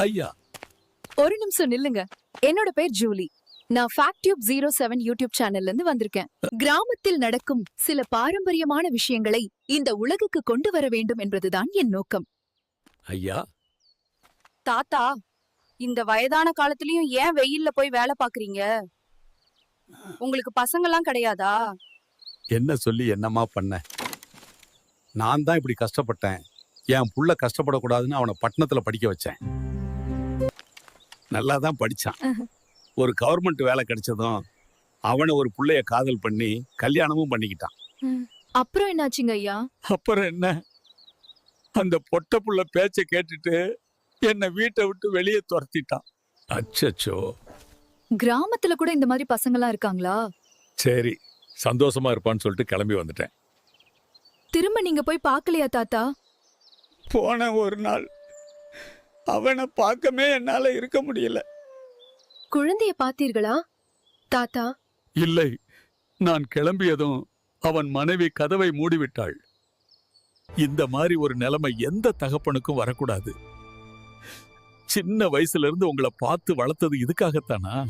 ஐயா. ஒரு நிமிஷம் நில்லுங்க. என்னோட பேர் ஜூலி. நான் fact tube zero seven YouTube சேனல்ல இருந்து வந்திருக்கேன் கிராமத்தில் நடக்கும் சில பாரம்பரியமான விஷயங்களை இந்த உலகுக்கு கொண்டு வர வேண்டும் என்பதுதான் என் நோக்கம். ஐயா. தாத்தா இந்த வயதான காலத்துலயும் ஏன் வெயில்ல போய் வேலை பாக்குறீங்க உங்களுக்கு பசங்கெல்லாம் கிடையாதா? என்ன சொல்லி என்னம்மா பண்ண? நான் தான் இப்படி கஷ்டப்பட்டேன். என் புள்ள கஷ்டப்படக்கூடாதுன்னு அவனை பட்டணத்துல படிக்க வச்சேன். நல்லா தான் படிச்சான் ஒரு கவர்மெண்ட் வேலை கிடைச்சதும் அவனை ஒரு புள்ளைய காதல் பண்ணி கல்யாணமும் பண்ணிக்கிட்டான். அப்புறம் என்னாச்சுங்க ஐயா? அப்புறம் என்ன? அந்த பொட்ட புள்ள பேச்ச கேட்டுட்டு என்னை வீட்டை விட்டு வெளியே துரத்திட்டான். அச்சச்சோ. கிராமத்துல கூட இந்த மாதிரி பசங்கலாம் இருக்காங்களா? சரி சந்தோஷமா இருப்பான்னு சொல்லிட்டு கிளம்பி வந்துட்டேன். திரும்ப நீங்க போய் பார்க்கலையா தாத்தா? போன ஒரு நாள். அவனை பார்க்கவே என்னால இருக்க முடியல. குழந்தைய பாத்தீர்களா தாத்தா. இல்லை. நான் கிளம்பியதும் அவன் மனைவி கதவை மூடிவிட்டாள். இந்த மாதிரி ஒரு நிலைமை எந்த தகப்பனுக்கும் வரக்கூடாது. சின்ன வயசுல இருந்து உங்களை பார்த்து வளர்த்தது இதுக்காகத்தானா?